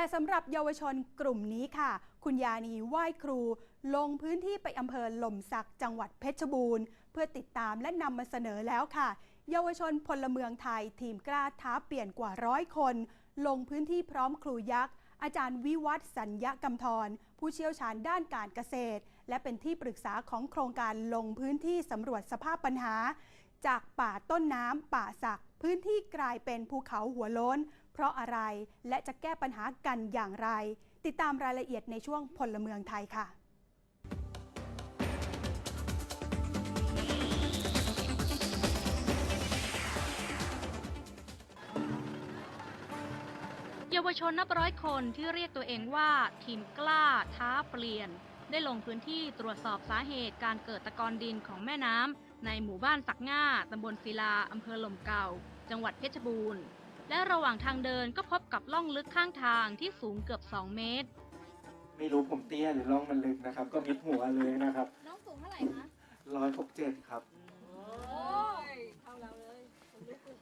แต่สำหรับเยาวชนกลุ่มนี้ค่ะ คุณยานีไหว้ครู ลงพื้นที่ไปอำเภอหล่มสักจังหวัดเพชรบูรณ์ เพื่อติดตามและนำมาเสนอแล้วค่ะ เยาวชนพลเมืองไทยทีมกล้าท้าเปลี่ยนกว่าร้อยคน ลงพื้นที่พร้อมครูยักษ์อาจารย์วิวัฒน์สัญญกำธรผู้เชี่ยวชาญด้านการเกษตร และเป็นที่ปรึกษาของโครงการลงพื้นที่สำรวจสภาพปัญหา จากป่าต้นน้ำป่าสัก พื้นที่กลายเป็นภูเขาหัวโล้น ราะอะไร และจะแก้ปัญหากันอย่างไร ติดตามรายละเอียดในช่วงพลเมืองไทยค่ะเยาวชนนับร้อยคนที่เรียกตัวเองว่าทีมกล้าท้าเปลี่ยน ได้ลงพื้นที่ตรวจสอบสาเหตุการเกิดตะกอนดินของแม่น้ำในหมู่บ้านสักง่าตำบลศิลาอำเภอหล่มเก่า จังหวัดเพชรบูรณ์ และระหว่างทางเดินก็พบกับล่องลึกข้างทางที่สูงเกือบ 2 เมตร ไม่รู้ผมเตี้ยหรือร่องมันลึกนะครับ ก็มิดหัวเลยนะครับน้องสูงเท่าไหร่คะร้อยหกเจ็ดครับ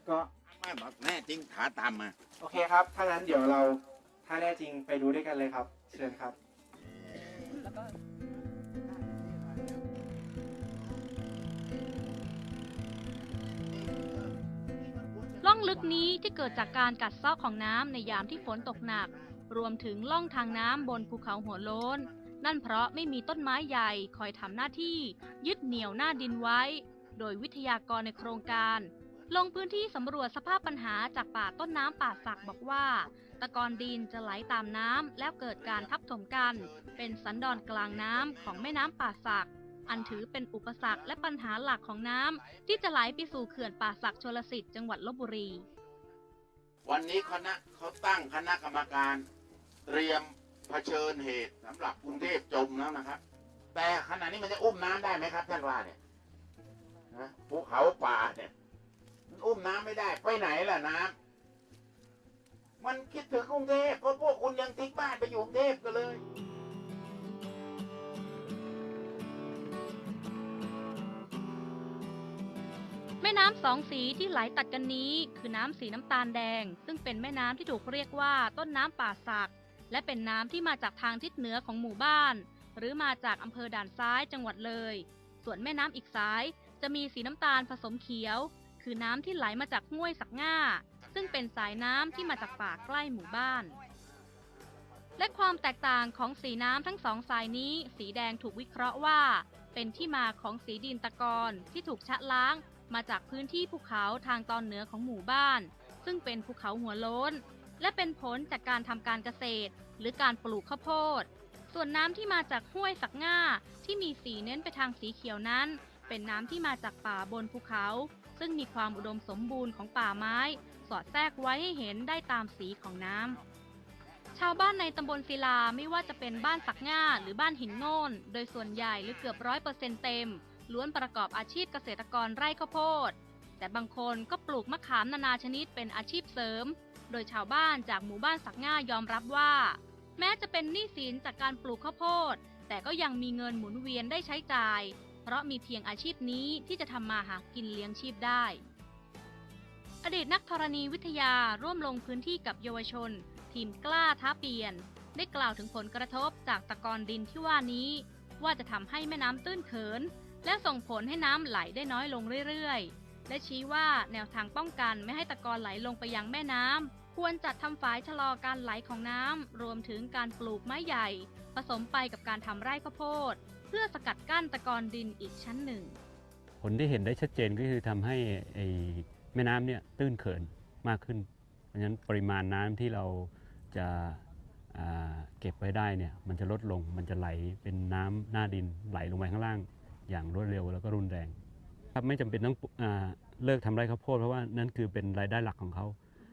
ก็ไม่บอกแน่จริงขาตามมา โอเคครับ ถ้างั้นเดี๋ยวเราถ้าแน่จริงไปดูด้วยกันเลยครับ เชิญครับ องลึกนี้ที่เกิดจากการกัดเซาะของน้ำในยามที่ฝนตกหนัก รวมถึงล่องทางน้ำบนภูเขาหัวโล้น นั่นเพราะไม่มีต้นไม้ใหญ่คอยทำหน้าที่ ยึดเหนี่ยวหน้าดินไว้ โดยวิทยากรในโครงการ ลงพื้นที่สำรวจสภาพปัญหาจากป่าต้นน้ำป่าสักบอกว่า ตะกอนดินจะไหลตามน้ำแล้วเกิดการทับถมกัน เป็นสันดอนกลางน้ำของแม่น้ำป่าสัก อันถือเป็นอุปสรรคและปัญหาหลักของน้ำที่จะไหลไปสู่เขื่อนป่าสักชลสิทธิ์จังหวัดลบบุรี วันนี้คณะเขาตั้งคณะกรรมการ เตรียมเผชิญเหตุสำหรับกรุงเทพจมแล้วนะครับ แต่ขณะนี้มันจะอุ้มน้ำได้ไหมครับท่านว่าเนี่ยนะภูเขาป่าเนี่ยมันอุ้มน้ำไม่ได้ไปไหนล่ะน้ำมันคิดถึงกรุงเทพเพราะพวกคุณยังทิ้งบ้านไปอยู่กรุงเทพกันเลย แม่น้ำสองสีที่ไหลตัดกันนี้ คือน้ำสีน้ำตาลแดง ซึ่งเป็นแม่น้ำที่ถูกเรียกว่าต้นน้ำป่าสัก และเป็นน้ำที่มาจากทางทิศเหนือของหมู่บ้าน หรือมาจากอำเภอด่านซ้ายจังหวัดเลย ส่วนแม่น้ำอีกสายจะมีสีน้ำตาลผสมเขียว คือน้ำที่ไหลมาจากห้วยสักง่า ซึ่งเป็นสายน้ำที่มาจากป่าใกล้หมู่บ้าน และความแตกต่างของสีน้ำทั้งสองสายนี้ สีแดงถูกวิเคราะห์ว่า เป็นที่มาของสีดินตะกอนที่ถูกชะล้าง มาจากพื้นที่ภูเขาทางตอนเหนือของหมู่บ้าน ซึ่งเป็นภูเขาหัวโล้น และเป็นผลจากการทำการเกษตร หรือการปลูกข้าวโพด ส่วนน้ำที่มาจากห้วยสักง่าที่มีสีเน้นไปทางสีเขียวนั้น เป็นน้ำที่มาจากป่าบนภูเขา ซึ่งมีความอุดมสมบูรณ์ของป่าไม้ สอดแทรกไว้ให้เห็นได้ตามสีของน้ำชาวบ้านในตำบลศิลาไม่ว่าจะเป็นบ้านสักง่าหรือบ้านหินโง่น โดยส่วนใหญ่หรือเกือบร้อยเปอร์เซ็นต์เต็ม ล้วนประกอบอาชีพเกษตรกรไร่ข้าวโพด แต่บางคนก็ปลูกมะขามนานาชนิดเป็นอาชีพเสริม โดยชาวบ้านจากหมู่บ้านสักง่ายอมรับว่า แม้จะเป็นหนี้สินจากการปลูกข้าวโพด แต่ก็ยังมีเงินหมุนเวียนได้ใช้จ่าย เพราะมีเพียงอาชีพนี้ที่จะทำมาหากินเลี้ยงชีพได้ อดีตนักธรณีวิทยาร่วมลงพื้นที่กับเยาวชน ทีมกล้าท้าเปลี่ยน ได้กล่าวถึงผลกระทบจากตะกอนดินที่ว่านี้ว่าจะทำให้แม่น้ำตื้นเขิน และส่งผลให้น้ำไหลได้น้อยลงเรื่อยๆ และชี้ว่าแนวทางป้องกันไม่ให้ตะกอนไหลลงไปยังแม่น้ำควรจัดทำฝายชะลอการไหลของน้ำรวมถึงการปลูกไม้ใหญ่ ผสมไปกับการทำไร่ข้าวโพด เพื่อสกัดกั้นตะกอนดินอีกชั้นหนึ่ง ผลที่เห็นได้ชัดเจนก็คือทำให้ไอ้แม่น้ำเนี่ยตื้นเขินมากขึ้น เพราะฉะนั้นปริมาณน้ำที่เราจะเก็บไว้ได้เนี่ยมันจะลดลงมันจะไหลเป็นน้ำหน้าดินไหลลงไปข้างล่าง อย่างรวดเร็วแล้วก็รุนแรงครับไม่จำเป็นต้องอ่าเลิกทำไร่ข้าวโพดเพราะว่านั่นคือเป็นรายได้หลักของเขา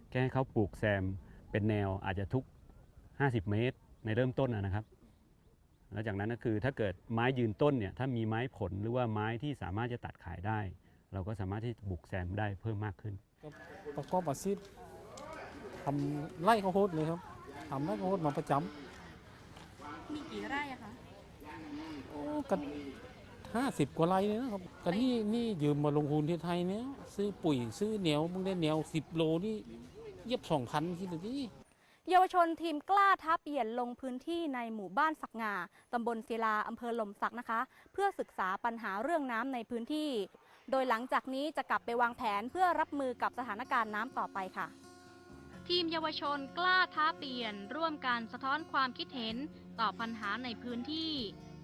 แค่ให้เขาปลูกแซมเป็นแนวอาจจะทุก 50 เมตรในเริ่มต้นนะนะครับ แล้วจากนั้นก็คือถ้าเกิดไม้ยืนต้นเนี่ยถ้ามีไม้ผลหรือว่าไม้ที่สามารถจะตัดขายได้ เราก็สามารถที่จะบุกแซมได้เพิ่มมากขึ้นประกอบอาชีพทำไร่ข้าวโพดเลยครับทำไร่ข้าวโพดมาประจมีกี่ไร่อะคะำโอ้กัน ห้าสิบกว่าไร่เลยนะครับกันนี่นี่ยืมมาลงทุนที่ไทยเนี่ยซื้อปุ๋ยซื้อเหนียวมึงได้เหนียวสิบโลนี่เย็บสองพันคิดดูดิเยาวชนทีมกล้าท้าเปลี่ยนลงพื้นที่ในหมู่บ้านสักงา ตำบลศิลา อำเภอหล่มสักนะคะ เพื่อศึกษาปัญหาเรื่องน้ำในพื้นที่ โดยหลังจากนี้จะกลับไปวางแผนเพื่อรับมือกับสถานการณ์น้ำต่อไปค่ะ ทีมเยาวชนกล้าท้าเปลี่ยน ร่วมกันสะท้อนความคิดเห็นต่อปัญหาในพื้นที่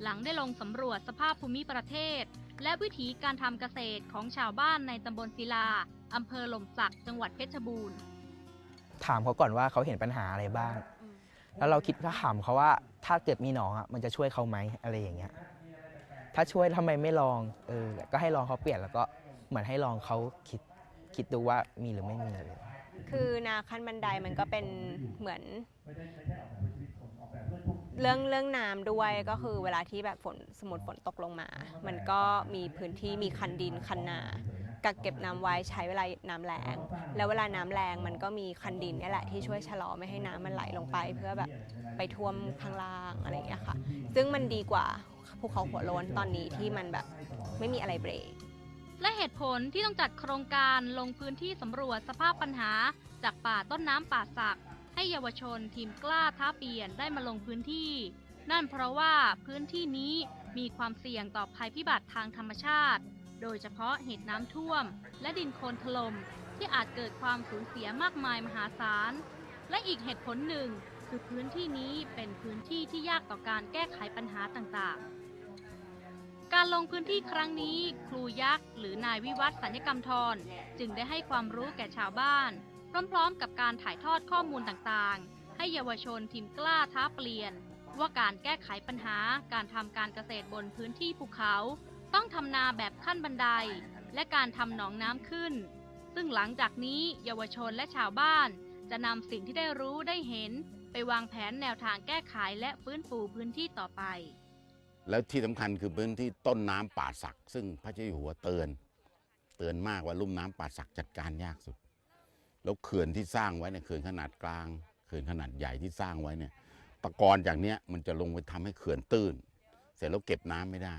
หลังได้ลงสำรวจสภาพภูมิประเทศ และวิถีการทำเกษตรของชาวบ้านในตำบลศิลาอำเภอหล่มสักจังหวัดเพชรบูรณ์ ถามเขาก่อนว่าเขาเห็นปัญหาอะไรบ้าง แล้วเราคิดก็ถามเขาว่าถ้าเกิดมีหนองอะมันจะช่วยเขาไหมอะไรอย่างเงี้ย ถ้าช่วยทำไมไม่ลอง เออ ก็ให้ลองเขาเปลี่ยนแล้วก็เหมือนให้ลองเขาคิดคิดดูว่ามีหรือไม่มีเลยคือนาขั้นบันไดมันก็เป็นเหมือน เรื่องเรื่องน้ำด้วยก็คือเวลาที่แบบฝนสมมติฝนตกลงมา มันก็มีพื้นที่มีคันดินคันนากักเก็บน้ำไว้ใช้เวลาน้ำแรงแล้วเวลาน้ำแรงมันก็มีคันดินเนี่ยแหละที่ช่วยชะลอไม่ให้น้ำมันไหลลงไป เพื่อแบบไปท่วมข้างล่างอะไรอย่างเงี้ยค่ะ ซึ่งมันดีกว่าภูเขาหัวโล้นตอนนี้ที่มันแบบไม่มีอะไรเบรกและเหตุผลที่ต้องจัดโครงการลงพื้นที่สำรวจสภาพปัญหา จากป่าต้นน้ำป่าสัก ให้เยาวชนทีมกล้าท้าเปลี่ยนได้มาลงพื้นที่ นั่นเพราะว่าพื้นที่นี้มีความเสี่ยงต่อภัยพิบัติทางธรรมชาติ โดยเฉพาะเหตุน้ำท่วม และดินโคลนถล่มที่อาจเกิดความสูญเสียมากมายมหาศาล และอีกเหตุผลหนึ่ง คือพื้นที่นี้เป็นพื้นที่ที่ยากต่อการแก้ไขปัญหาต่างๆการลงพื้นที่ครั้งนี้ ครูยักษ์หรือนายวิวัฒสัญญกรรมทรจึงได้ให้ความรู้แก่ชาวบ้าน พร้อมๆ กับการถ่ายทอดข้อมูลต่างๆ ให้เยาวชนทีมกล้าท้าเปลี่ยน ว่าการแก้ไขปัญหาการทำการเกษตรบนพื้นที่ภูเขา ต้องทำนาแบบขั้นบันได และการทำหนองน้ำขึ้น ซึ่งหลังจากนี้เยาวชนและชาวบ้าน จะนำสิ่งที่ได้รู้ได้เห็น ไปวางแผนแนวทางแก้ไขและฟื้นฟูพื้นที่ต่อไป แล้วที่สำคัญคือพื้นที่ต้นน้ำป่าสัก ซึ่งพระเจ้าอยู่หัวเตือน เตือนมากว่าลุ่มน้ำป่าสักจัดการยากสุด แล้วเขื่อนที่สร้างไว้เนี่ยเขื่อนขนาดกลางเขื่อนขนาดใหญ่ที่สร้างไว้เนี่ยตะกอนจากเนี้ยมันจะลงไปทำให้เขื่อนตื้น เสร็จแล้วเก็บน้ำไม่ได้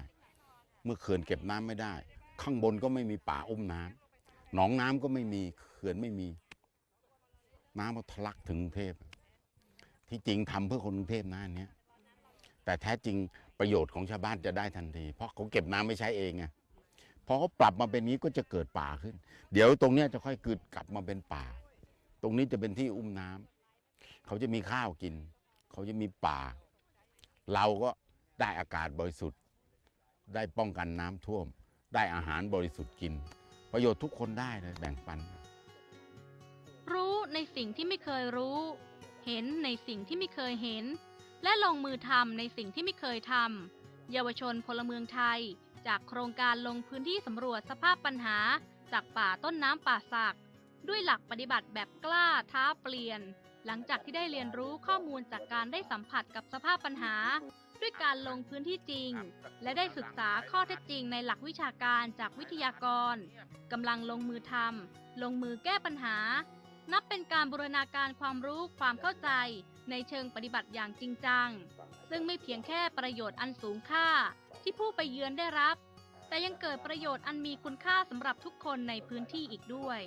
เมื่อเขื่อนเก็บน้ำไม่ได้ ข้างบนก็ไม่มีป่าอุ้มน้ำหนองน้ำก็ไม่มีเขื่อนไม่มี น้ำมันทะลักถึงกรุงเทพที่จริงทำเพื่อคนกรุงเทพนะอันเนี้ยแต่แท้จริงประโยชน์ของชาวบ้านจะได้ทันที เพราะเขาเก็บน้ำไม่ใช้เองไง พอเขาปรับมาเป็นนี้ก็จะเกิดป่าขึ้น เดี๋ยวตรงเนี้ยจะค่อยเกิดกลับมาเป็นป่า ตรงนี้จะเป็นที่อุ้มน้ำเขาจะมีข้าวกิน เขาจะมีป่า เราก็ได้อากาศบริสุทธิ์ ได้ป้องกันน้ำท่วม ได้อาหารบริสุทธิ์กิน ประโยชน์ทุกคนได้เลยแบ่งปัน รู้ในสิ่งที่ไม่เคยรู้ เห็นในสิ่งที่ไม่เคยเห็น และลงมือทำในสิ่งที่ไม่เคยทำเยาวชนพลเมืองไทย จากโครงการลงพื้นที่สำรวจสภาพปัญหา จากป่าต้นน้ำป่าสัก ด้วยหลักปฏิบัติแบบกล้าท้าเปลี่ยน หลังจากที่ได้เรียนรู้ข้อมูลจากการได้สัมผัสกับสภาพปัญหา ด้วยการลงพื้นที่จริง และได้ศึกษาข้อเท็จจริงในหลักวิชาการจากวิทยากรกำลังลงมือทำลงมือแก้ปัญหา นับเป็นการบูรณาการความรู้ความเข้าใจในเชิงปฏิบัติอย่างจริงจัง ซึ่งไม่เพียงแค่ประโยชน์อันสูงค่า ที่ผู้ไปเยือนได้รับ แต่ยังเกิดประโยชน์อันมีคุณค่าสำหรับทุกคนในพื้นที่อีกด้วย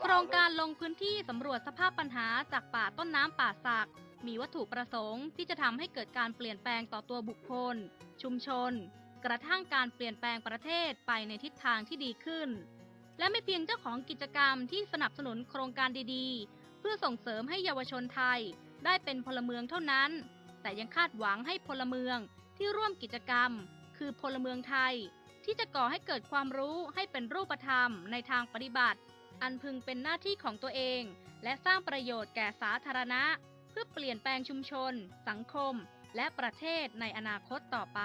โครงการลงพื้นที่สำรวจสภาพปัญหาจากป่าต้นน้ำป่าสัก มีวัตถุประสงค์ที่จะทำให้เกิดการเปลี่ยนแปลงต่อตัวบุคคล ชุมชน กระทั่งการเปลี่ยนแปลงประเทศไปในทิศทางที่ดีขึ้น และไม่เพียงเจ้าของกิจกรรมที่สนับสนุนโครงการดีๆ เพื่อส่งเสริมให้เยาวชนไทยได้เป็นพลเมืองเท่านั้น แต่ยังคาดหวังให้พลเมือง ที่ร่วมกิจกรรม คือพลเมืองไทย ที่จะก่อให้เกิดความรู้ให้เป็นรูปธรรมในทางปฏิบัติ อันพึงเป็นหน้าที่ของตัวเอง และสร้างประโยชน์แก่สาธารณะ เพื่อเปลี่ยนแปลงชุมชน สังคม และประเทศในอนาคตต่อไป